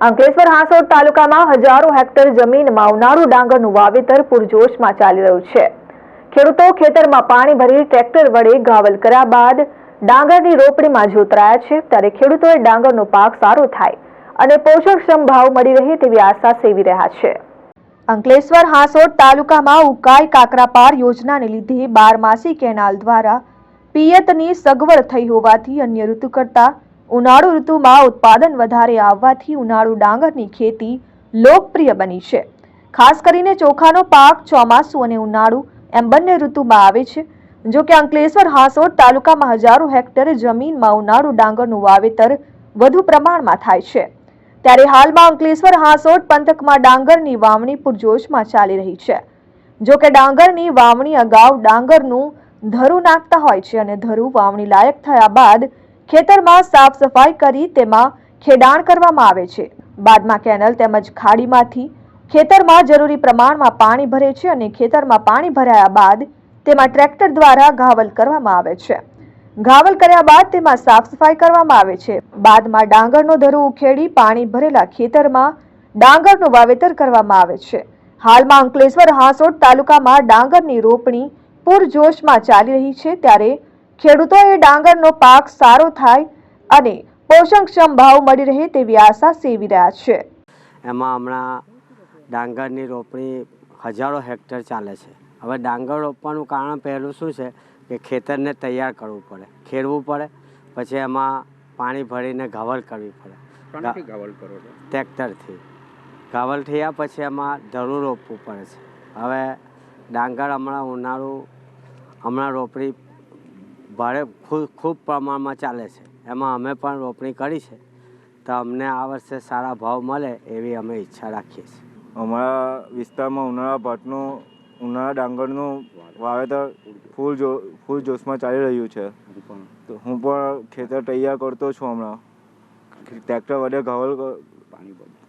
અંકલેશ્વર હાંસોડ તાલુકામાં હજારો હેક્ટર જમીનમાં ઉનાળુ ડાંગરનું વાવેતર પૂરજોશમાં ચાલી રહ્યું છે. ખેડૂતો ખેતરમાં પાણી ભરી ટ્રેક્ટર વડે ગાવલ કર્યા બાદ ડાંગરની રોપણીમાં જોતરાયા છે. ત્યારે ખેડૂતોએ ડાંગરનો પાક સારો થાય અને પોષકક્ષમ ભાવ મળી રહે તેવી આશા સેવી રહ્યા છે. અંકલેશ્વર હાંસોડ તાલુકામાં ઉકાઈ કાકરાપાર યોજનાને લીધે બારમાસી કેનાલ દ્વારા પિયતની સગવડ થઈ હોવાથી અન્ય ઋતુ કરતાં ઉનાળુ ઋતુમાં ઉત્પાદન વધારે આવવાથી ઉનાળુ ડાંગરની ખેતી લોકપ્રિય બની છે. ખાસ કરીને ચોખાનો પાક, ચોમાસું અને ઉનાળુ એમ બંને ઋતુમાં આવે છે. જો કે અંકલેશ્વર હાંસોડ તાલુકામાં હજારો હેક્ટર જમીનમાં ઉનાળુ ડાંગરનું વાવેતર વધુ પ્રમાણમાં થાય છે. ત્યારે હાલમાં અંકલેશ્વર હાંસોડ પંથકમાં ડાંગરની વાવણી પૂરજોશમાં ચાલી રહી છે. જો કે ડાંગરની વાવણી અગાઉ ડાંગરનું ધરું નાખતા હોય છે અને ધરું વાવણી લાયક થયા બાદ ખેતરમાં સાફ સફાઈ કરી તેમાં ખેડાણ કરવામાં આવે છે. બાદમાં કેનલ તેમજ ખાડીમાંથી ખેતરમાં જરૂરી પ્રમાણમાં પાણી ભરે છે અને ખેતરમાં પાણી ભરાયા બાદ તેમાં ટ્રેક્ટર દ્વારા ઘાવલ કરવામાં આવે છે. ઘાવલ કર્યા બાદ તેમાં સાફ સફાઈ કરવામાં આવે છે. બાદમાં ડાંગરનો ધરો ઉખેડી પાણી ભરેલા ખેતરમાં ડાંગરનું વાવેતર કરવામાં આવે છે. હાલમાં અંકલેશ્વર હાંસોટ તાલુકામાં ડાંગરની રોપણી પૂરજોશમાં ચાલી રહી છે. ત્યારે ખેડૂતોએ ડાંગરનો પાક સારો થાય અને પોષણક્ષમ ભાવ મળી રહે તેવી આશા સેવી રહ્યા છે. એમાં હમણાં ડાંગરની રોપણી હજારો હેક્ટર ચાલે છે. હવે ડાંગર રોપવાનું કારણ પહેલું શું છે કે ખેતરને તૈયાર કરવું પડે ખેડવું પડે પછી એમાં પાણી ભરીને ઘવલ કરવી પડે. કરો ટ્રેક્ટરથી. ઘાવલ થયા પછી એમાં ધરું રોપવું પડે છે. હવે ડાંગર હમણાં ઉનાળું હમણાં રોપણી ભારે ખૂબ ખૂબ પ્રમાણમાં ચાલે છે. એમાં અમે પણ રોપણી કરી છે. તો અમને આ વર્ષે સારા ભાવ મળે એવી અમે ઈચ્છા રાખીએ છીએ. અમારા વિસ્તારમાં ઉનાળા ભટ્ટનું ઉનાળા ડાંગરનું વાવેતર ફૂલ જો, ફૂલ જોશમાં ચાલી રહ્યું છે. તો હું પણ ખેતર તૈયાર કરતો છું હમણાં. ટ્રેક્ટર વડે ઘવલ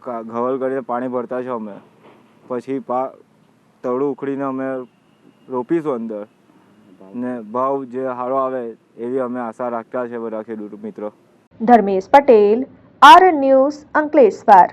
ઘવલ કરીને પાણી ભરતા છો અમે. પછી પા, તળું ઉખડીને અમે રોપીશું અંદર. ને ભાવ જે સારો આવે એવી અમે આશા રાખતા છે બધા મિત્રો. Dharmesh Patel R news Ankleshwar.